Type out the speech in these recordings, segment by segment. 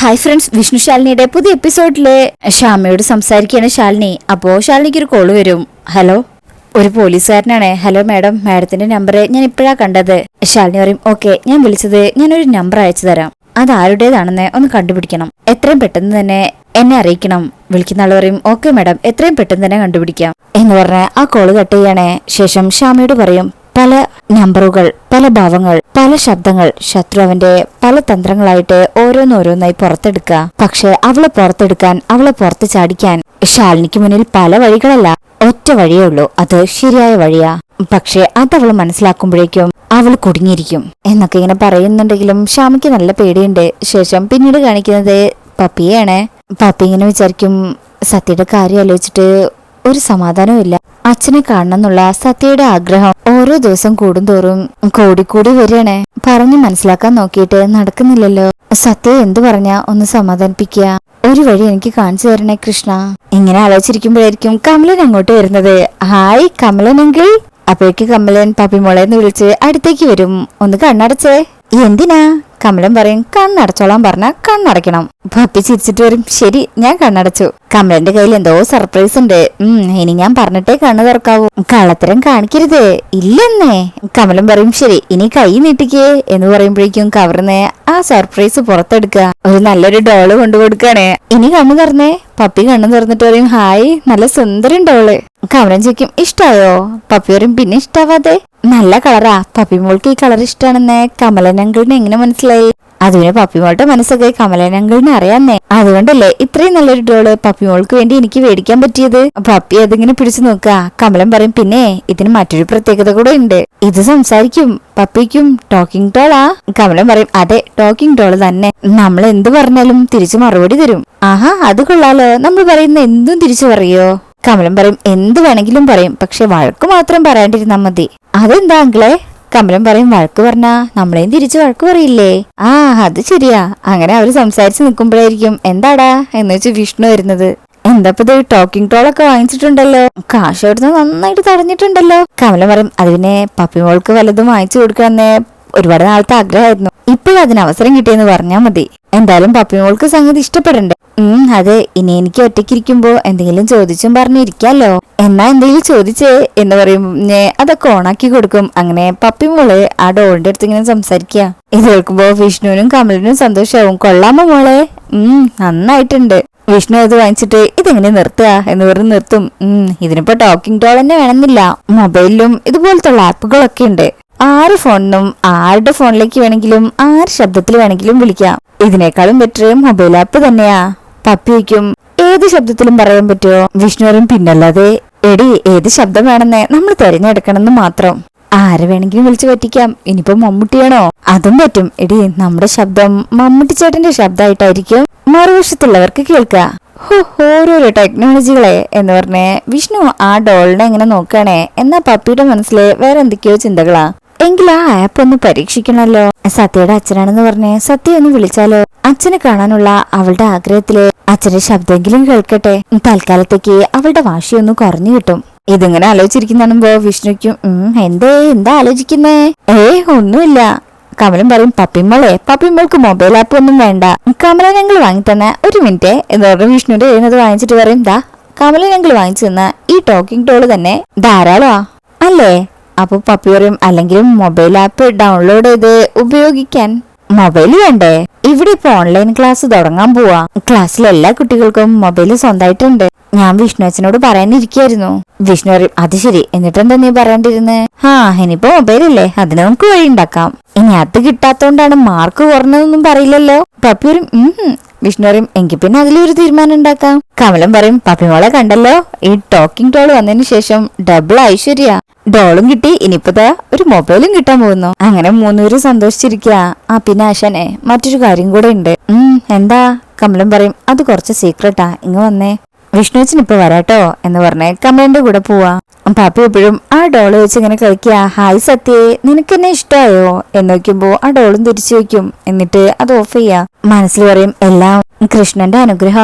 Hi friends Vishnu ശാലിനിയുടെ പുതിയ എപ്പിസോഡിലെ ഷാമയോട് സംസാരിക്കുകയാണ് ശാലിനി. അപ്പോ ശാലിനിക്ക് ഒരു കോൾ വരും. ഹലോ ഒരു പോലീസുകാരനാണ്. ഹലോ മാഡം മാഡത്തിന്റെ നമ്പർ ഞാൻ ഇപ്പോഴാ കണ്ടത്. ശാലിനി പറയും ഓക്കെ ഞാൻ വിളിച്ചത് ഒരു നമ്പർ അയച്ചു തരാം. അത് ആരുടേതാണെന്ന് ഒന്ന് കണ്ടുപിടിക്കണം. എത്രയും പെട്ടെന്ന് തന്നെ എന്നെ അറിയിക്കണം. വിളിക്കുന്ന ആൾ പറയും ഓക്കെ മാഡം എത്രയും പെട്ടെന്ന് തന്നെ കണ്ടുപിടിക്കാം. എന്ന് പറഞ്ഞ ആ കോൾ കട്ട് ചെയ്യണേ. ശേഷം ഷാമയോട് പറയും നമ്പറുകൾ പല ഭാവങ്ങൾ പല ശബ്ദങ്ങൾ. ശത്രു അവന്റെ പല തന്ത്രങ്ങളായിട്ട് ഓരോന്നോരോന്നായി പുറത്തെടുക്കുക. പക്ഷെ അവളെ പുറത്തെടുക്കാൻ അവളെ പുറത്ത് ചാടിക്കാൻ ശാലിനിക്ക് മുന്നിൽ പല വഴികളല്ല. ഒറ്റ വഴിയേ ഉള്ളൂ. അത് ശരിയായ വഴിയാ. പക്ഷെ അതവൾ മനസ്സിലാക്കുമ്പോഴേക്കും അവൾ കുടുങ്ങിയിരിക്കും. എന്നൊക്കെ ഇങ്ങനെ പറയുന്നുണ്ടെങ്കിലും ശ്യാമയ്ക്ക് നല്ല പേടിയുണ്ട്. ശേഷം പിന്നീട് കാണിക്കുന്നത് പപ്പിയാണ് പപ്പി ഇങ്ങനെ വിചാരിക്കും സത്യയുടെ കാര്യം ആലോചിച്ചിട്ട് ഒരു സമാധാനവും ഇല്ല അച്ഛനെ കാണണം എന്നുള്ള സത്യയുടെ ആഗ്രഹം ഓരോ ദിവസം കൂടുന്തോറും കൂടിക്കൂടി വരികയാണ്. പറഞ്ഞു മനസ്സിലാക്കാൻ നോക്കിയിട്ട് നടക്കുന്നില്ലല്ലോ. സത്യ എന്തു പറഞ്ഞ ഒന്ന് സമാധാനിപ്പിക്കുക. ഒരു വഴി എനിക്ക് കാണിച്ചു തരണേ കൃഷ്ണ. ഇങ്ങനെ ആലോചിച്ചിരിക്കുമ്പോഴായിരിക്കും കമലൻ അങ്ങോട്ട് വരുന്നത്. ഹായ് കമലൻ എങ്കിൽ അപ്പോഴേക്ക് കമലൻ പപ്പിമോളെ എന്ന് വിളിച്ച് അടുത്തേക്ക് വരും. ഒന്ന് കണ്ണടച്ചേ. എന്തിനാ? കമലൻ പറയും കണ്ണടച്ചോളാൻ പറഞ്ഞ കണ്ണടയ്ക്കണം. പപ്പി ചിരിച്ചിട്ട് വരും ശരി ഞാൻ കണ്ണടച്ചു. കമലന്റെ കയ്യിൽ എന്തോ സർപ്രൈസ് ഉണ്ട്. ഉം ഇനി ഞാൻ പറഞ്ഞിട്ടേ കണ്ണു തുറക്കാവൂ. കള്ളത്തരം കാണിക്കരുത്. ഇല്ലെന്നേ. കമലം പറയും ശരി ഇനി കൈ നീട്ടിക്കേ. എന്ന് പറയുമ്പോഴേക്കും കവർന്ന് ആ സർപ്രൈസ് പുറത്തെടുക്കുക. ഒരു നല്ലൊരു ഡോൾ കൊണ്ടുകൊടുക്കാണ് ഇനി കണ്ണു തുറന്നേ. പപ്പി കണ്ണു തുറന്നിട്ട് പറയും ഹായ് നല്ല സുന്ദരൻ ഡോൾ കമലൻ ചോദിക്കും ഇഷ്ടായോ? പപ്പി പറയും പിന്നെ ഇഷ്ടാവാതെ. നല്ല കളറാ പപ്പി മോൾക്ക് ഈ കളർ ഇഷ്ടാണെന്ന്. കമലൻ അങ്കിളിന് എങ്ങനെ മനസ്സിലായി? അതിന് പപ്പിമോളുടെ മനസ്സൊക്കെ കമലൻ അങ്കിളിന് അറിയാന്നേ. അതുകൊണ്ടല്ലേ ഇത്രയും നല്ലൊരു ഡോൾ പപ്പിമോൾക്ക് വേണ്ടി എനിക്ക് മേടിക്കാൻ പറ്റിയത്? പപ്പി അതിങ്ങനെ പിടിച്ചു നോക്കുക കമലൻ പറയും പിന്നെ ഇതിന് മറ്റൊരു പ്രത്യേകത കൂടെ ഉണ്ട്. ഇത് സംസാരിക്കും. പപ്പിക്കും ടോക്കിംഗ് ഡോളാ. കമലൻ പറയും അതെ ടോക്കിംഗ് ഡോൾ തന്നെ. നമ്മൾ എന്ത് പറഞ്ഞാലും തിരിച്ചു മറുപടി തരും. ആഹാ അത് കൊള്ളാലോ. നമ്മൾ പറയുന്ന എന്തും തിരിച്ചു പറയോ? കമലം പറയും എന്ത് വേണമെങ്കിലും പറയും. പക്ഷെ വഴക്ക് മാത്രം പറയാണ്ടിരുന്നാ മതി. അതെന്താ അങ്കിളെ? കമലൻ പറയും വഴക്ക് പറഞ്ഞാ നമ്മളെയും തിരിച്ചു വഴക്ക് പറയില്ലേ? ആ അത് ശരിയാ. അങ്ങനെ അവർ സംസാരിച്ച് നിൽക്കുമ്പോഴായിരിക്കും എന്താടാ? എന്ന് വെച്ച് വിഷ്ണു വരുന്നത്. എന്താപ്പത് ടോക്കിംഗ് ടോളൊക്കെ വാങ്ങിച്ചിട്ടുണ്ടല്ലോ. കാശ് അവിടുന്ന് നന്നായിട്ട് തടഞ്ഞിട്ടുണ്ടല്ലോ. കമലം പറയും അത് പിന്നെ പപ്പിമോൾക്ക് വല്ലതും വാങ്ങിച്ചു കൊടുക്കാന്നേ ഒരുപാട് നാളത്തെ ആഗ്രഹമായിരുന്നു. ഇപ്പോഴും അതിന് അവസരം കിട്ടിയെന്ന് പറഞ്ഞാൽ മതി. എന്തായാലും പപ്പിമോൾക്ക് സംഗതി ഇഷ്ടപ്പെടണ്ടേ. അതെ. ഇനി എനിക്ക് ഒറ്റയ്ക്കിരിക്കുമ്പോ എന്തെങ്കിലും ചോദിച്ചും പറഞ്ഞിരിക്കാലോ. എന്നാ എന്തെങ്കിലും ചോദിച്ചേ എന്ന് പറയും. അതൊക്കെ ഓണാക്കി കൊടുക്കും. അങ്ങനെ പപ്പിമോൾ ആ ഡോളിന്റെ അടുത്ത് ഇങ്ങനെ സംസാരിക്കുക ഇത് കേൾക്കുമ്പോ വിഷ്ണുവിനും കമലിനും സന്തോഷാവും. കൊള്ളാമോ മോളെ? ഉം നന്നായിട്ടുണ്ട്. വിഷ്ണു അത് വാങ്ങിച്ചിട്ട് ഇതെങ്ങനെ നിർത്തുക എന്ന് പറഞ്ഞ് നിർത്തും. ഉം ഇതിനിപ്പോ ടോക്കിംഗ് ടോൾ തന്നെ വേണമെന്നില്ല. മൊബൈലിലും ഇതുപോലത്തുള്ള ആപ്പുകളൊക്കെ ഉണ്ട്. ആറ് ഫോണിനും ആരുടെ ഫോണിലേക്ക് വേണമെങ്കിലും ആറ് ശബ്ദത്തിൽ വേണമെങ്കിലും വിളിക്കാം. ഇതിനേക്കാളും ബെറ്റർ മൊബൈൽ ആപ്പ് തന്നെയാ. പപ്പിയ്ക്കും ഏത് ശബ്ദത്തിലും പറയാൻ പറ്റുമോ? വിഷ്ണുവരും പിന്നല്ലാതെ എടി ഏത് ശബ്ദം വേണമെന്നേ നമ്മൾ തിരഞ്ഞെടുക്കണമെന്ന് മാത്രം. ആരെ വേണമെങ്കിലും വിളിച്ചു പറ്റിക്കാം. ഇനിയിപ്പോ മമ്മൂട്ടിയാണോ? അതും പറ്റും. എടി നമ്മുടെ ശബ്ദം മമ്മൂട്ടി ചേട്ടന്റെ ശബ്ദമായിട്ടായിരിക്കും മറുവശത്തുള്ളവർക്ക് കേൾക്കുക ഹോ, ഓരോരോ ടെക്നോളജികളെ എന്ന് പറഞ്ഞേ വിഷ്ണു ആ ഡോളിനെ എങ്ങനെ നോക്കണേ എന്നാ പപ്പിയുടെ മനസ്സിലെ വേറെ എന്തൊക്കെയോ ചിന്തകളാ. എങ്കിൽ ആ ആപ്പ് ഒന്ന് പരീക്ഷിക്കണല്ലോ. സത്യയുടെ അച്ഛനാണെന്ന് പറഞ്ഞ് സത്യ ഒന്ന് വിളിച്ചാലോ? അച്ഛനെ കാണാനുള്ള അവളുടെ ആഗ്രഹത്തിൽ അച്ഛന്റെ ശബ്ദമെങ്കിലും കേൾക്കട്ടെ. തൽക്കാലത്തേക്ക് അവളുടെ വാശിയൊന്ന് കുറഞ്ഞു കിട്ടും. ഇതിങ്ങനെ ആലോചിച്ചിരിക്കുന്നാണുമ്പോ വിഷ്ണുക്കും. എന്തേ എന്താ ആലോചിക്കുന്നേ? ഏ ഒന്നുമില്ല. കമലൻ പറയും പപ്പിമ്മളെ പപ്പിമ്മൾക്ക് മൊബൈൽ ആപ്പ് ഒന്നും വേണ്ട. കമല ഞങ്ങൾ വാങ്ങി തന്ന ഒരു മിനിറ്റ്. എന്ന് പറഞ്ഞ് വിഷ്ണുവിന്റെ എഴുന്നത് വാങ്ങിച്ചിട്ട് പറയും ദാ കമല ഞങ്ങൾ വാങ്ങിച്ചു തന്ന ഈ ടോക്കിംഗ് ടോൾ തന്നെ ധാരാളമാ. അല്ലേ? അപ്പൊ പപ്പി പറയും അല്ലെങ്കിലും മൊബൈൽ ആപ്പ് ഡൗൺലോഡ് ചെയ്ത് ഉപയോഗിക്കാൻ മൊബൈൽ വേണ്ടേ? ഇവിടെ ഇപ്പൊ ഓൺലൈൻ ക്ലാസ് തുടങ്ങാൻ പോവാ. ക്ലാസ്സിലെ എല്ലാ കുട്ടികൾക്കും മൊബൈൽ സ്വന്തമായിട്ടുണ്ട്. ഞാൻ വിഷ്ണു അച്ഛനോട് പറയാനിരിക്കായിരുന്നു. വിഷ്ണു പറയും അത് ശരി. എന്നിട്ടെന്താ നീ പറയാണ്ടിരുന്നേ? ആ ഇനിയിപ്പോ മൊബൈലല്ലേ അതിന് നമുക്ക് വഴി ഉണ്ടാക്കാം. ഇനി അത് കിട്ടാത്തോണ്ടാണ് മാർക്ക് കുറഞ്ഞതൊന്നും പറയില്ലല്ലോ. പപ്പി പറയും വിഷ്ണു പറയും എങ്കിൽ പിന്നെ അതിലൊരു തീരുമാനം ഉണ്ടാക്കാം. കമലം പറയും പപ്പിമോളെ കണ്ടല്ലോ. ഈ ടോക്കിംഗ് ടോൾ വന്നതിന് ശേഷം ഡബിൾ ഐശ്വര്യ. ഡോളും കിട്ടി. ഇനിയിപ്പോ ഒരു മൊബൈലും കിട്ടാൻ പോകുന്നു. അങ്ങനെ മൂന്നുപേരും സന്തോഷിച്ചിരിക്കുക ആ പിന്നെ ആശാനെ മറ്റൊരു കാര്യം കൂടെ ഉണ്ട്. ഉം എന്താ? കമലം പറയും അത് കുറച്ച് സീക്രട്ടാ ഇങ്ങ് വന്നേ. വിഷ്ണുവച്ചൻ ഇപ്പൊ വരാട്ടോ? എന്ന് പറഞ്ഞേ കമലന്റെ കൂടെ പോവാ. പാപ്പി എപ്പോഴും ആ ഡോൾ വെച്ച് ഇങ്ങനെ കളിക്കുക ഹായ് സത്യേ നിനക്ക് എന്നെ ഇഷ്ടായോ? എന്ന് നോക്കുമ്പോ ആ ഡോളും തിരിച്ചു വെക്കും എന്നിട്ട് അത് ഓഫ് ചെയ്യാ. മനസ്സിൽ പറയും എല്ലാം കൃഷ്ണന്റെ അനുഗ്രഹ.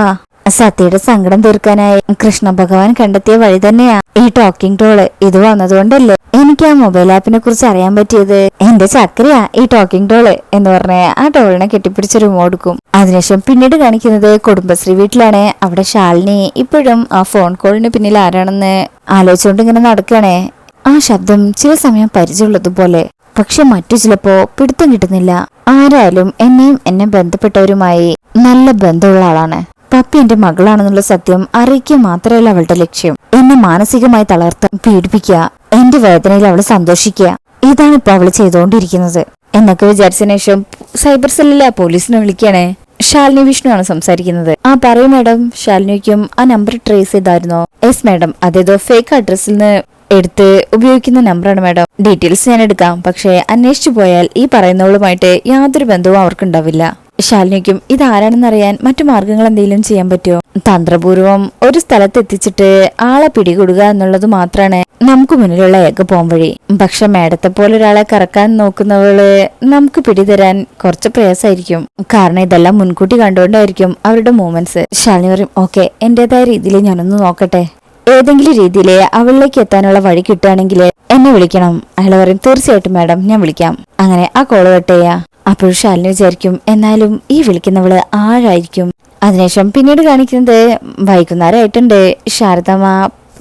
സത്യയുടെ സങ്കടം തീർക്കാനായി കൃഷ്ണ ഭഗവാൻ കണ്ടെത്തിയ വഴി തന്നെയാ ഈ ടോക്കിംഗ് ടോൾ ഇത് വന്നതുകൊണ്ടല്ലേ എനിക്ക് ആ മൊബൈൽ ആപ്പിനെ കുറിച്ച് അറിയാൻ പറ്റിയത്? എന്റെ ചക്രയാ ഈ ടോക്കിംഗ് ടോൾ എന്ന് പറഞ്ഞ ആ ടോളിനെ കെട്ടിപ്പിടിച്ച റിമോടുക്കും അതിനുശേഷം പിന്നീട് കാണിക്കുന്നത് കുടുംബശ്രീ വീട്ടിലാണ്. അവിടെ ശാലിനി ഇപ്പോഴും ആ ഫോൺ കോളിന് പിന്നിൽ ആരാണെന്ന് ആലോചിച്ചുകൊണ്ട് ഇങ്ങനെ നടക്കണേ ആ ശബ്ദം ചില സമയം പരിചയമുള്ളതുപോലെ. പക്ഷെ മറ്റു ചിലപ്പോ പിടുത്തം കിട്ടുന്നില്ല. ആരായാലും എന്നെയും എന്നെ ബന്ധപ്പെട്ടവരുമായി നല്ല ബന്ധമുള്ള ആളാണ്. പപ്പി എന്റെ മകളാണെന്നുള്ള സത്യം അറിയിക്കുക മാത്രമല്ല അവളുടെ ലക്ഷ്യം. എന്നെ മാനസികമായി തളർത്ത പീഡിപ്പിക്കുക എന്റെ വേദനയിൽ അവൾ സന്തോഷിക്കുക. ഇതാണ് ഇപ്പൊ അവൾ ചെയ്തുകൊണ്ടിരിക്കുന്നത് എന്നൊക്കെ വിചാരിച്ചതിനു ശേഷം സൈബർ സെല്ലിലെ പോലീസിനെ വിളിക്കണേ ശാലിനി വിഷ്ണുവാണ് സംസാരിക്കുന്നത്. ആ പറയൂ മാഡം. ശാലിനിക്കും ആ number trace ചെയ്തായിരുന്നോ? Yes madam. അതേതോ fake അഡ്രസ്സിൽ നിന്ന് എടുത്ത് ഉപയോഗിക്കുന്ന നമ്പറാണ് മാഡം. ഡീറ്റെയിൽസ് ഞാൻ എടുക്കാം. പക്ഷേ അന്വേഷിച്ചു പോയാൽ ഈ പറയുന്നവളുമായിട്ട് യാതൊരു ബന്ധവും അവർക്കുണ്ടാവില്ല. ശാലിനിക്കും ഇതാരാണെന്നറിയാൻ മറ്റു മാർഗങ്ങൾ എന്തെങ്കിലും ചെയ്യാൻ പറ്റുമോ? തന്ത്രപൂർവം ഒരു സ്ഥലത്തെത്തിച്ചിട്ട് ആളെ പിടികൂടുക എന്നുള്ളത് മാത്രമാണ് നമുക്ക് മുന്നിലുള്ള ഏക പോംവഴി പക്ഷെ മേഡത്തെ പോലെ ഒരാളെ കറക്കാൻ നോക്കുന്നവൾ നമുക്ക് പിടിതരാൻ കുറച്ച് പ്രയാസമായിരിക്കും. കാരണം ഇതെല്ലാം മുൻകൂട്ടി കണ്ടുകൊണ്ടായിരിക്കും അവരുടെ മൂവ്മെന്റ്സ്. ശാലിനി പറയും ഓക്കെ എന്റേതായ രീതിയിൽ ഞാനൊന്ന് നോക്കട്ടെ. ഏതെങ്കിലും രീതിയിൽ അവളിലേക്ക് എത്താനുള്ള വഴി കിട്ടുകയാണെങ്കിൽ എന്നെ വിളിക്കണം. അയാൾ പറയും തീർച്ചയായിട്ടും മാഡം ഞാൻ വിളിക്കാം. അങ്ങനെ ആ കോൾ കട്ട് ചെയ്യാ. അപ്പോൾ ശാലിനി വിചാരിക്കും എന്നാലും ഈ വിളിക്കുന്നവൾ ആഴായിരിക്കും അതിനുശേഷം പിന്നീട് കാണിക്കുന്നത് വൈകുന്നേരമായിട്ടുണ്ട്. ശാരദമ്മ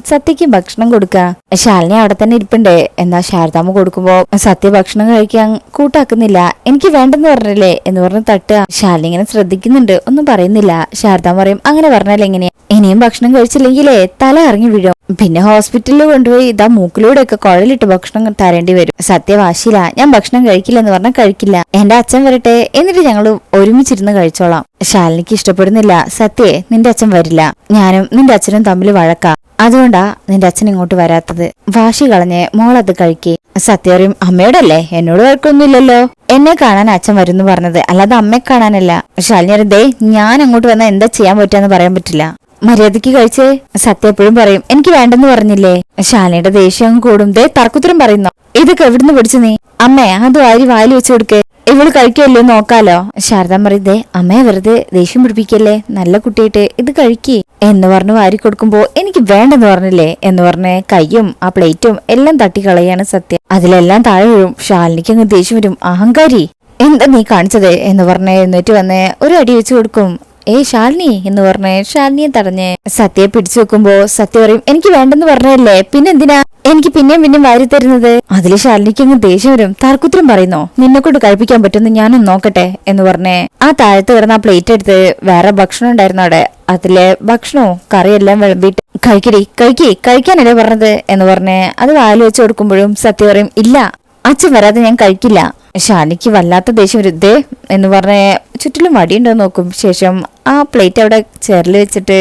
സത്യക്ക് ഭക്ഷണം കൊടുക്കുക ശാലിനി അവിടെ തന്നെ ഇരിപ്പുണ്ടേ. എന്നാ ശാരദാമ്മ കൊടുക്കുമ്പോ സത്യ ഭക്ഷണം കഴിക്കാൻ കൂട്ടാക്കുന്നില്ല. എനിക്ക് വേണ്ടെന്ന് പറഞ്ഞല്ലേ? എന്ന് പറഞ്ഞ് തട്ടുക. ശാലിനി ഇങ്ങനെ ശ്രദ്ധിക്കുന്നുണ്ട്. ഒന്നും പറയുന്നില്ല. ശാരദാമ്മ പറയും അങ്ങനെ പറഞ്ഞാൽ എങ്ങനെയാ ഇനിയും ഭക്ഷണം കഴിച്ചില്ലെങ്കിലേ തല ഇറങ്ങി വീഴും. പിന്നെ ഹോസ്പിറ്റലിൽ കൊണ്ടുപോയി ഇതാ മൂക്കിലൂടെ ഒക്കെ കുഴലിട്ട് ഭക്ഷണം തരേണ്ടി വരും. സത്യവാശിയില്ല ഞാൻ ഭക്ഷണം കഴിക്കില്ല എന്ന് പറഞ്ഞാൽ കഴിക്കില്ല. എന്റെ അച്ഛൻ വരട്ടെ. എന്നിട്ട് ഞങ്ങൾ ഒരുമിച്ചിരുന്ന് കഴിച്ചോളാം. ശാലിനിക്ക് ഇഷ്ടപ്പെടുന്നില്ല. സത്യേ നിന്റെ അച്ഛൻ വരില്ല. ഞാനും നിന്റെ അച്ഛനും തമ്മിൽ വഴക്കാം. അതുകൊണ്ടാ നിന്റെ അച്ഛൻ ഇങ്ങോട്ട് വരാത്തത്. വാശി കളഞ്ഞ് മോളത് കഴിക്കേ. സത്യറിയും അമ്മയോടല്ലേ? എന്നോട് വഴക്കൊന്നുമില്ലല്ലോ. എന്നെ കാണാൻ അച്ഛൻ വരുന്നു പറഞ്ഞത്. അല്ലാതെ അമ്മയെ കാണാനല്ല. ശാലിനി ദേ ഞാൻ അങ്ങോട്ട് വന്നാൽ എന്താ ചെയ്യാൻ പറ്റാന്ന് പറയാൻ പറ്റില്ല. മര്യാദയ്ക്ക് കഴിച്ചേ. സത്യ എപ്പോഴും പറയും എനിക്ക് വേണ്ടെന്ന് പറഞ്ഞില്ലേ? ശാലിനിയുടെ ദേഷ്യം കൂടും. ദേ തർക്കുത്തരം പറയുന്നു. ഇതൊക്കെ എവിടുന്ന് പിടിച്ചു നീ? അമ്മേ അത് വാരി വായിൽ വെച്ചു കൊടുക്കേ. ഇവൾ കഴിക്കുമല്ലോ നോക്കാലോ. ശാരദ പറയുന്നേ അമ്മയെ വെറുതെ ദേഷ്യം പിടിപ്പിക്കല്ലേ? നല്ല കുട്ടിയായിട്ട് ഇത് കഴിക്കി. എന്ന് പറഞ്ഞ് വാരി കൊടുക്കുമ്പോ എനിക്ക് വേണ്ടെന്ന് പറഞ്ഞില്ലേ എന്ന് പറഞ്ഞ് കൈയും ആ പ്ലേറ്റും എല്ലാം തട്ടിക്കളയാണ് സത്യം. അതിലെല്ലാം താഴെ വീഴും. ഷാലിനിക്ക് അങ്ങ് ദേഷ്യം വരും. അഹങ്കാരി. എന്താ നീ കാണിച്ചത്? എന്ന് പറഞ്ഞ് എന്നിട്ട് വന്ന് ഒരു അടി വെച്ച് കൊടുക്കും. ഏ ശാലിനി എന്ന് പറഞ്ഞേ ശാലിനിയെ തടഞ്ഞ് സത്യയെ പിടിച്ചു വെക്കുമ്പോ സത്യ പറയും എനിക്ക് വേണ്ടെന്ന് പറഞ്ഞല്ലേ പിന്നെന്തിനാ എനിക്ക് പിന്നെയും പിന്നെയും വാരി തരുന്നത്? അതിൽ ശാലിനിക്ക് അങ്ങ് ദേഷ്യം വരും. താർക്കുത്രം പറയുന്നോ? നിന്നെ കൊണ്ട് കഴിപ്പിക്കാൻ പറ്റുമെന്ന് ഞാനൊന്ന് നോക്കട്ടെ എന്ന് പറഞ്ഞേ ആ താഴത്ത് കിടന്ന ആ പ്ലേറ്റ് എടുത്ത് വേറെ ഭക്ഷണം ഉണ്ടായിരുന്നു അവിടെ. അതിലെ ഭക്ഷണവും കറിയെല്ലാം വിളമ്പിട്ട് കഴിക്കടി കഴിക്കി കഴിക്കാനല്ലേ പറഞ്ഞത്? എന്ന് പറഞ്ഞേ അത് വായിൽ വെച്ച് കൊടുക്കുമ്പോഴും സത്യ പറയും ഇല്ല അച്ഛൻ വരാതെ ഞാൻ കഴിക്കില്ല. ഷാനിക്ക് വല്ലാത്ത ദേഷ്യം ഒരു ദേ എന്ന് പറഞ്ഞ ചുറ്റിലും വടിയുണ്ടോ നോക്കും. ശേഷം ആ പ്ലേറ്റ് അവിടെ ചേറിൽ വെച്ചിട്ട്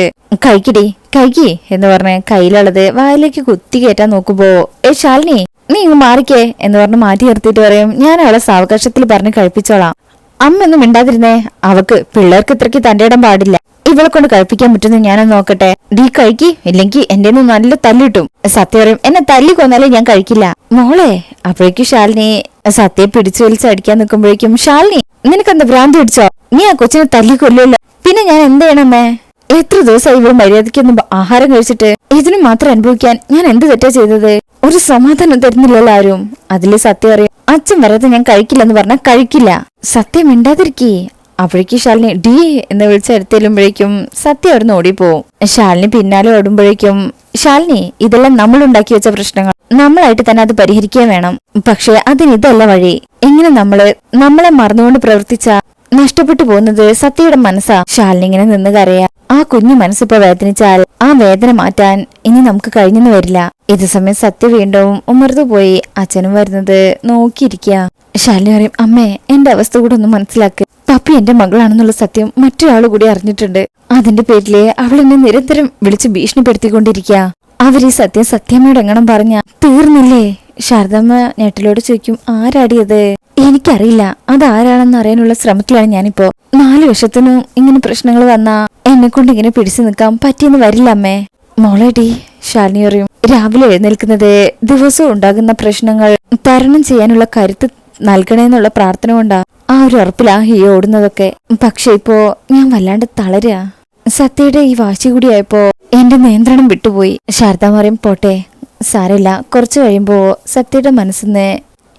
കഴിക്കടി കഴിക്കി എന്ന് പറഞ്ഞ് കയ്യിലുള്ളത് വായിലേക്ക് കുത്തി കയറ്റാൻ നോക്കുമ്പോ ഏ ശാലിനി നീ ഇങ്ങ് മാറിക്കേ എന്ന് പറഞ്ഞ് മാറ്റി നിർത്തിയിട്ട് പറയും ഞാൻ അവളെ സാവകാശത്തിൽ പറഞ്ഞ് കഴിപ്പിച്ചോളാം. അമ്മ ഒന്നും മിണ്ടാതിരുന്നേ അവക്ക് പിള്ളേർക്ക് ഇത്രയ്ക്ക് തന്റെ ഇടം പാടില്ല. ഇവളെ കൊണ്ട് കഴിപ്പിക്കാൻ പറ്റുന്ന ഞാനൊന്ന് നോക്കട്ടെ? ഡീ കഴിക്കി ഇല്ലെങ്കിൽ എന്റെ നല്ല തല്ലിട്ടും സത്യം പറയും എന്നെ തല്ലി കൊന്നാലേ ഞാൻ കഴിക്കില്ല. മോളെ അപ്പോഴേക്കും ശാലിനി സത്യെ പിടിച്ചു വലിച്ചടിക്കാൻ നിൽക്കുമ്പോഴേക്കും ശാലിനി നിനക്കെന്താ ഭ്രാന്തി പിടിച്ചോ? നീ ആ കൊച്ചിനെ തല്ലി കൊല്ലില്ല പിന്നെ ഞാൻ എന്ത് ചെയ്യണമേ എത്ര ദിവസമായി ഇവിടെ മര്യാദയ്ക്കൊന്നും ആഹാരം കഴിച്ചിട്ട് ഇതിന് മാത്രം അനുഭവിക്കാൻ ഞാൻ എന്ത് തെറ്റാ ചെയ്തത്? ഒരു സമാധാനം തരുന്നില്ലല്ലോ ആരും. അതിലെ സത്യം അറിയാം അച്ഛൻ വരാതെ ഞാൻ കഴിക്കില്ലെന്ന് പറഞ്ഞാൽ കഴിക്കില്ല. സത്യം മിണ്ടാതിരിക്കേ. അപ്പോഴേക്ക് ശാലിനി ഡി എന്ന് വിളിച്ചെടുത്തെല്ലുമ്പോഴേക്കും സത്യ അവിടുന്ന് ഓടിപ്പോവും. ശാലിനി പിന്നാലെ ഓടുമ്പോഴേക്കും ശാലിനി ഇതെല്ലാം നമ്മൾ ഉണ്ടാക്കി വെച്ച പ്രശ്നങ്ങൾ. നമ്മളായിട്ട് തന്നെ അത് പരിഹരിക്കുകയും വേണം. പക്ഷെ അതിന് ഇതല്ല വഴി. എങ്ങനെ നമ്മൾ നമ്മളെ മറന്നുകൊണ്ട് പ്രവർത്തിച്ച നഷ്ടപ്പെട്ടു പോകുന്നത് സത്യയുടെ മനസ്സാ. ശാലിനി ഇങ്ങനെ നിന്ന് കരയാ. ആ കുഞ്ഞു മനസ്സിപ്പോ വേദനിച്ചാൽ ആ വേദന മാറ്റാൻ ഇനി നമുക്ക് കഴിഞ്ഞെന്ന് വരില്ല. ഇത് സമയം സത്യ വീണ്ടും ഉമർന്നു പോയി. അച്ഛനും വരുന്നത് നോക്കിയിരിക്കുക ശാലിനി പറയും അമ്മേ എന്റെ അവസ്ഥ കൂടെ ഒന്ന് മനസ്സിലാക്ക്. പപ്പി എന്റെ മകളാണെന്നുള്ള സത്യം മറ്റൊരാൾ കൂടി അറിഞ്ഞിട്ടുണ്ട്. അതിന്റെ പേരിലെ അവൾ എന്നെ നിരന്തരം വിളിച്ച് ഭീഷണിപ്പെടുത്തിക്കൊണ്ടിരിക്കുക അവർ ഈ സത്യം സത്യമ്മയോട് എങ്ങണം പറഞ്ഞ തീർന്നില്ലേ? ശാരദമ്മ ഞെട്ടിലോട് ചോദിക്കും ആരാടിയത് എനിക്കറിയില്ല അതാരാണെന്ന് അറിയാനുള്ള ശ്രമത്തിലാണ് ഞാനിപ്പോ. നാലു വർഷത്തിനും ഇങ്ങനെ പ്രശ്നങ്ങൾ വന്നാ എന്നെ കൊണ്ട് ഇങ്ങനെ പിടിച്ചു നിൽക്കാൻ പറ്റിയെന്ന് വരില്ല അമ്മേ. മോളടി ശാലിനി പറയും രാവിലെ എഴുന്നേൽക്കുന്നത് ദിവസവും ഉണ്ടാകുന്ന പ്രശ്നങ്ങൾ തരണം ചെയ്യാനുള്ള കരുത്ത് നൽകണേന്നുള്ള പ്രാർത്ഥന കൊണ്ടാ ആ ഒരു ഉറപ്പിലാ ഈ ഓടുന്നതൊക്കെ. പക്ഷെ ഇപ്പോ ഞാൻ വല്ലാണ്ട് തളരുക സത്യയുടെ ഈ വാശി കൂടിയായപ്പോ എന്റെ നിയന്ത്രണം വിട്ടുപോയി. ശാരദ പറയും പോട്ടെ. സാരല്ല കുറച്ചു കഴിയുമ്പോ സത്യയുടെ മനസ്സിന്ന്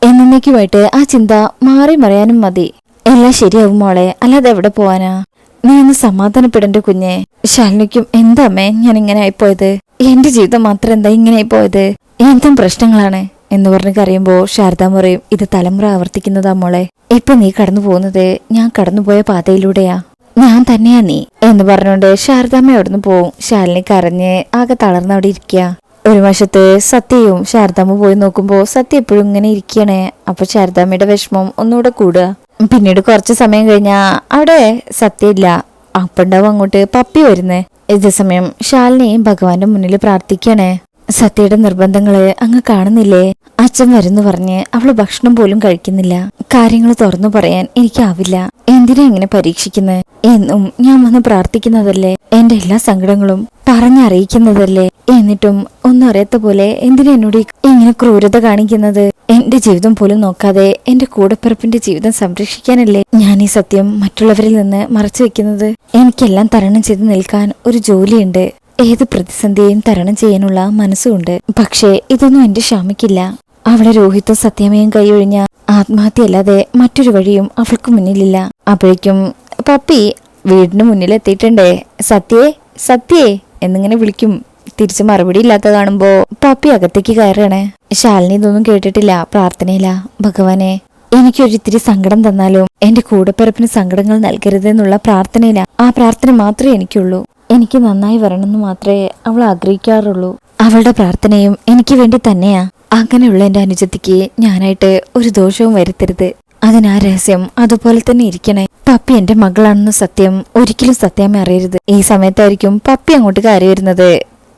എന്നേക്കുമായിട്ട് ആ ചിന്ത മാറി മറിയാനും മതി. എല്ലാം ശരിയാവും മോളെ. അല്ലാതെ എവിടെ പോവാനാ? നീ ഒന്ന് സമാധാനപ്പെടേണ്ട കുഞ്ഞെ. ശാലിനിക്കും എന്താ അമ്മേ ഞാൻ ഇങ്ങനെ ആയിപ്പോയത്? എന്റെ ജീവിതം മാത്രം എന്താ ഇങ്ങനെ ആയിപ്പോയത് എന്തും പ്രശ്നങ്ങളാണ്. എന്ന് പറഞ്ഞ് കരയുമ്പോൾ ശാരദ പറയും ഇത് തലമുറ ആവർത്തിക്കുന്നതാ മോളെ. ഇപ്പൊ നീ കടന്നു പോകുന്നത് ഞാൻ കടന്നുപോയ പാതയിലൂടെയാ. ഞാൻ തന്നെയാ നീ എന്ന് പറഞ്ഞുകൊണ്ട് ശാരദാമ്മ അവിടുന്ന് പോവും? ശാലിനി കരഞ്ഞ് ആകെ തളർന്ന് അവിടെ ഇരിക്കുക ഒരു വശത്ത് സത്യയും ശാരദാമ്മ പോയി നോക്കുമ്പോ സത്യ എപ്പോഴും ഇങ്ങനെ ഇരിക്കണേ അപ്പൊ ശാരദാമ്മയുടെ വിഷമം ഒന്നുകൂടെ കൂടുക. പിന്നീട് കുറച്ച് സമയം കഴിഞ്ഞാ അവിടെ സത്യ ഇല്ല അപ്പുണ്ടാവും അങ്ങോട്ട് പപ്പി വരുന്നേ. ഇതേ സമയം ശാലിനിയും ഭഗവാന്റെ മുന്നിൽ പ്രാർത്ഥിക്കണേ. സത്യയുടെ നിർബന്ധങ്ങൾ അങ്ങ് കാണുന്നില്ലേ? അച്ഛൻ വരുന്നു പറഞ്ഞ് അവൾ ഭക്ഷണം പോലും കഴിക്കുന്നില്ല. കാര്യങ്ങൾ തുറന്നു പറയാൻ എനിക്കാവില്ല. എന്തിനാ ഇങ്ങനെ പരീക്ഷിക്കുന്നത് എന്നും ഞാൻ വന്ന് പ്രാർത്ഥിക്കുന്നതല്ലേ? എന്റെ എല്ലാ സങ്കടങ്ങളും പറഞ്ഞറിയിക്കുന്നതല്ലേ എന്നിട്ടും ഒന്നും അറിയാത്ത പോലെ എന്തിനാ എന്നോട് ഇങ്ങനെ ക്രൂരത കാണിക്കുന്നത്? എന്റെ ജീവിതം പോലും നോക്കാതെ എന്റെ കൂടപ്പിറപ്പിന്റെ ജീവിതം സംരക്ഷിക്കാനല്ലേ ഞാൻ ഈ സത്യം മറ്റുള്ളവരിൽ നിന്ന് മറച്ചു വെക്കുന്നത്? എനിക്കെല്ലാം തരണം ചെയ്ത് നിൽക്കാൻ ഒരു ജോലിയുണ്ട്. ഏത് പ്രതിസന്ധിയെയും തരണം ചെയ്യാനുള്ള മനസ്സുണ്ട്. പക്ഷേ ഇതൊന്നും എന്റെ ക്ഷമിക്കില്ല അവളെ രോഹിത്തും സത്യമയും കൈയൊഴിഞ്ഞ ആത്മഹത്യയല്ലാതെ മറ്റൊരു വഴിയും അവൾക്ക് മുന്നിലില്ല. അപ്പോഴേക്കും പപ്പി വീടിന് മുന്നിലെത്തിയിട്ടുണ്ടേ. സത്യേ സത്യേ എന്നിങ്ങനെ വിളിക്കും. തിരിച്ചു മറുപടി ഇല്ലാത്ത കാണുമ്പോ പപ്പി അകത്തേക്ക് കയറണേ ശാലിനി ഇതൊന്നും കേട്ടിട്ടില്ല. പ്രാർത്ഥനയില്ല. ഭഗവാനെ എനിക്കൊരിത്തിരി സങ്കടം തന്നാലും എന്റെ കൂടപ്പിറപ്പിന് സങ്കടങ്ങൾ നൽകരുതെന്നുള്ള പ്രാർത്ഥനയില്ല ആ പ്രാർത്ഥന മാത്രമേ എനിക്കുള്ളൂ. എനിക്ക് നന്നായി വരണമെന്ന് മാത്രമേ അവൾ ആഗ്രഹിക്കാറുള്ളൂ. അവളുടെ പ്രാർത്ഥനയും എനിക്ക് വേണ്ടി തന്നെയാ. അങ്ങനെയുള്ള എന്റെ അനുജത്തിക്ക് ഞാനായിട്ട് ഒരു ദോഷവും വരുത്തരുത്. അതിനാ രഹസ്യം അതുപോലെ തന്നെ ഇരിക്കണേ. പപ്പി എന്റെ മകളാണെന്ന സത്യം ഒരിക്കലും സത്യാമ്മ അറിയരുത്. ഈ സമയത്തായിരിക്കും പപ്പി അങ്ങോട്ട് കയറി വരുന്നത്.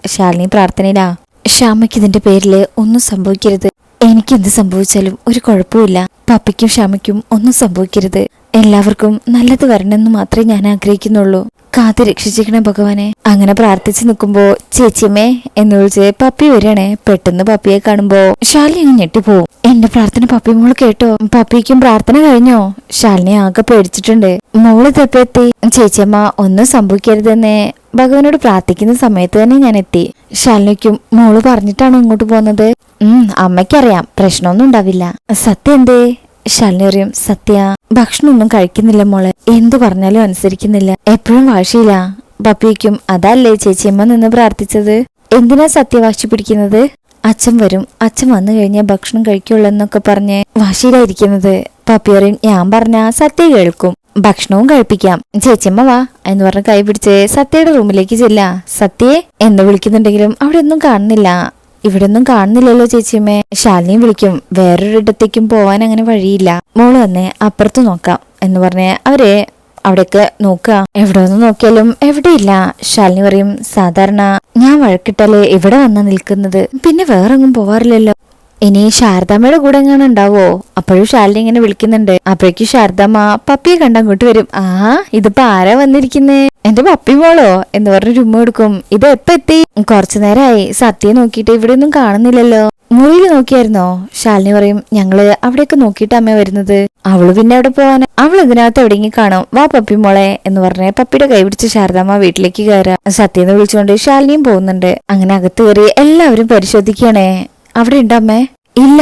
ശാലിനി പ്രാർത്ഥനയിലാ. ശ്യാമയ്ക്ക് ഇതിന്റെ പേരിൽ ഒന്നും സംഭവിക്കരുത്. എനിക്ക് എന്ത് സംഭവിച്ചാലും ഒരു കുഴപ്പമില്ല പപ്പിക്കും ശ്യാമയ്ക്കും ഒന്നും സംഭവിക്കരുത്. എല്ലാവർക്കും നല്ലത് വരണമെന്ന് മാത്രമേ ഞാൻ ആഗ്രഹിക്കുന്നുള്ളൂ. കാത്ത് രക്ഷിച്ചിരിക്കണേ ഭഗവാനെ. അങ്ങനെ പ്രാർത്ഥിച്ചു നിൽക്കുമ്പോ ചേച്ചിയമ്മേ എന്ന് വിളിച്ച് പപ്പി വരികയാണേ പെട്ടെന്ന് പപ്പിയെ കാണുമ്പോ ശാലിനി അങ്ങ് ഞെട്ടിപ്പോവും. എന്റെ പ്രാർത്ഥന പപ്പി മോൾ കേട്ടോ. പപ്പിക്കും പ്രാർത്ഥന കഴിഞ്ഞോ? ശാലിനി ആകെ പേടിച്ചിട്ടുണ്ട്. മോൾ തെപ്പെത്തി ചേച്ചിയമ്മ ഒന്നും സംഭവിക്കരുതെന്ന്. ഭഗവാനോട് പ്രാർത്ഥിക്കുന്ന സമയത്ത് തന്നെ ഞാൻ എത്തി. ശാലിനിക്കും മോൾ പറഞ്ഞിട്ടാണോ ഇങ്ങോട്ട് പോകുന്നത്? ഉം അമ്മയ്ക്കറിയാം. പ്രശ്നമൊന്നും ഉണ്ടാവില്ല. സത്യം എന്തേ? ശാലിനി സത്യ ഭക്ഷണമൊന്നും കഴിക്കുന്നില്ല മോളെ. എന്തു പറഞ്ഞാലും അനുസരിക്കുന്നില്ല. എപ്പോഴും വാശിയില്ല. പപ്പിക്കും അതല്ലേ ചേച്ചിയമ്മ നിന്ന് പ്രാർത്ഥിച്ചത്? എന്തിനാ സത്യ വാശി പിടിക്കുന്നത്? അച്ഛൻ വരും. അച്ഛൻ വന്നു കഴിഞ്ഞാൽ ഭക്ഷണം കഴിക്കുള്ളൂ എന്നൊക്കെ പറഞ്ഞ് വാശിയിലായിരിക്കുന്നത്. പപ്പിയറിയും ഞാൻ പറഞ്ഞ സത്യ കേൾക്കും. ഭക്ഷണവും കഴിപ്പിക്കാം. ചേച്ചിയമ്മ വാ എന്ന് പറഞ്ഞ് കൈ പിടിച്ച് സത്യയുടെ റൂമിലേക്ക് ചെല്ല സത്യയെ എന്ന് വിളിക്കുന്നുണ്ടെങ്കിലും അവിടെ ഒന്നും കാണുന്നില്ല. ഇവിടെ ഒന്നും കാണുന്നില്ലല്ലോ ചേച്ചിയമ്മേ. ശാലിനിയും വിളിക്കും വേറൊരിടത്തേക്കും പോവാൻ അങ്ങനെ വഴിയില്ല. മോൾ തന്നെ അപ്പുറത്ത് നോക്കാം എന്ന് പറഞ്ഞ് അവരെ അവിടേക്ക് നോക്കുക. എവിടെ ഒന്ന് നോക്കിയാലും എവിടെയില്ല ശാലിനി പറയും. സാധാരണ ഞാൻ വഴക്കിട്ടാലേ ഇവിടെ വന്ന നിൽക്കുന്നത്. പിന്നെ വേറെങ്ങും പോവാറില്ലല്ലോ. ഇനി ശാരദാമ്മയുടെ കൂടെ എങ്ങനെ ഉണ്ടാവോ? അപ്പോഴും ശാലിനി ഇങ്ങനെ വിളിക്കുന്നുണ്ട്. അപ്പോഴേക്കും ശാരദാമ്മ പപ്പിയെ കണ്ടങ്ങോട്ട് വരും. ആ ഇതിപ്പോ ആരാ വന്നിരിക്കുന്നേ? എന്റെ പപ്പി മോളോ? എന്ന് പറഞ്ഞ് ഉമ്മ എടുക്കും. ഇത് എപ്പോ എത്തി? കുറച്ചു നേരമായി സത്യ നോക്കിയിട്ട് ഇവിടെ ഒന്നും കാണുന്നില്ലല്ലോ. മുറിയിൽ നോക്കിയായിരുന്നോ? ശാലിനി പറയും ഞങ്ങൾ അവിടെയൊക്കെ നോക്കിയിട്ട് അമ്മ വരുന്നത്. അവൾ പിന്നെ അവിടെ പോവാൻ? അവൾ ഇതിനകത്ത് എവിടെയെങ്കിലും കാണും. വാ പപ്പി മോളെ. എന്ന് പറഞ്ഞ് പപ്പിയുടെ കൈ പിടിച്ച് ശാരദാമ്മ വീട്ടിലേക്ക് കയറാം. സത്യെന്ന് വിളിച്ചുകൊണ്ട് ശാലിനിയും പോകുന്നുണ്ട്. അങ്ങനെ അകത്ത് കയറി എല്ലാവരും പരിശോധിക്കണേ അവിടെ ഉണ്ടോ അമ്മേ? ഇല്ല.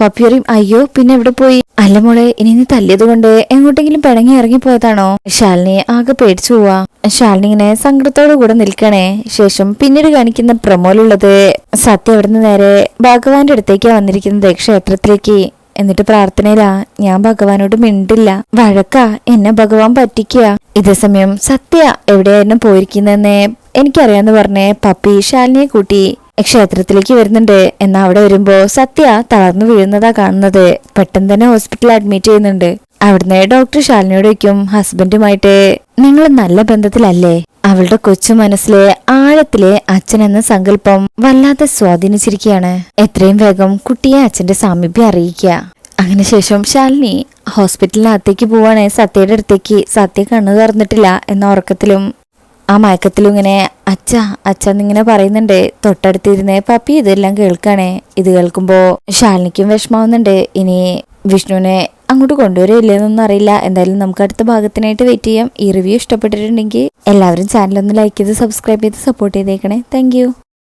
പപ്പി പറയും അയ്യോ പിന്നെ എവിടെ പോയി? അല്ല മോളെ ഇനി നീ തല്ലിയത് കൊണ്ട് എങ്ങോട്ടെങ്കിലും പിണങ്ങി ഇറങ്ങിപ്പോയതാണോ ശാലിനി ആകെ പേടിച്ചു പോവാ. ശാലിനി ഇങ്ങനെ സങ്കടത്തോടു കൂടെ നിൽക്കണേ. ശേഷം പിന്നീട് കാണിക്കുന്ന പ്രമോലുള്ളത് സത്യ അവിടുന്ന് നേരെ ഭഗവാന്റെ അടുത്തേക്കാ വന്നിരിക്കുന്നത് ക്ഷേത്രത്തിലേക്ക്. എന്നിട്ട് പ്രാർത്ഥനയിലാ ഞാൻ ഭഗവാനോട് മിണ്ടില്ല. വഴക്കാ. എന്നെ ഭഗവാൻ പറ്റിക്കുക ഇതേ സമയം സത്യ എവിടെയായിരുന്നു പോയിരിക്കുന്നതെന്ന് എനിക്കറിയാന്ന് പറഞ്ഞേ പപ്പി ശാലിനിയെ കൂട്ടി ക്ഷേത്രത്തിലേക്ക് വരുന്നുണ്ട്. എന്നാ അവിടെ വരുമ്പോ സത്യ തളർന്നു വീഴുന്നതാ കാണുന്നത്. പെട്ടെന്ന് തന്നെ ഹോസ്പിറ്റലിൽ അഡ്മിറ്റ് ചെയ്യുന്നുണ്ട്. അവിടുന്ന് ഡോക്ടർ ശാലിനിയോട് വയ്ക്കും ഹസ്ബൻഡുമായിട്ട് നിങ്ങൾ നല്ല ബന്ധത്തിലല്ലേ? അവളുടെ കൊച്ചു മനസ്സിലെ ആഴത്തിലെ അച്ഛൻ എന്ന സങ്കല്പം വല്ലാതെ സ്വാധീനിച്ചിരിക്കുകയാണ്. എത്രയും വേഗം കുട്ടിയെ അച്ഛന്റെ സാമീപ്യം അറിയിക്കുക. അങ്ങനെ ശേഷം ശാലിനി ഹോസ്പിറ്റലിനകത്തേക്ക് പോവാണ്. സത്യയുടെ അടുത്തേക്ക് സത്യ കണ്ണു തുറന്നിട്ടില്ല എന്ന ഉറക്കത്തിലും ആ മയക്കത്തിലും ഇങ്ങനെ അച്ഛ അച്ഛ എന്നിങ്ങനെ പറയുന്നുണ്ട്. തൊട്ടടുത്തിരുന്ന് പപ്പി ഇതെല്ലാം കേൾക്കണേ. ഇത് കേൾക്കുമ്പോ ശാലിനിക്കും വിഷമാവുന്നുണ്ട്. ഇനി വിഷ്ണുവിനെ അങ്ങോട്ട് കൊണ്ടുവരില്ലെന്നൊന്നും അറിയില്ല. എന്തായാലും നമുക്ക് അടുത്ത ഭാഗത്തിനായിട്ട് വെയിറ്റ് ചെയ്യാം. ഈ റിവ്യൂ ഇഷ്ടപ്പെട്ടിട്ടുണ്ടെങ്കിൽ എല്ലാവരും ചാനൽ ഒന്ന് ലൈക്ക് ചെയ്ത് സബ്സ്ക്രൈബ് ചെയ്ത് സപ്പോർട്ട് ചെയ്തേക്കണേ. താങ്ക്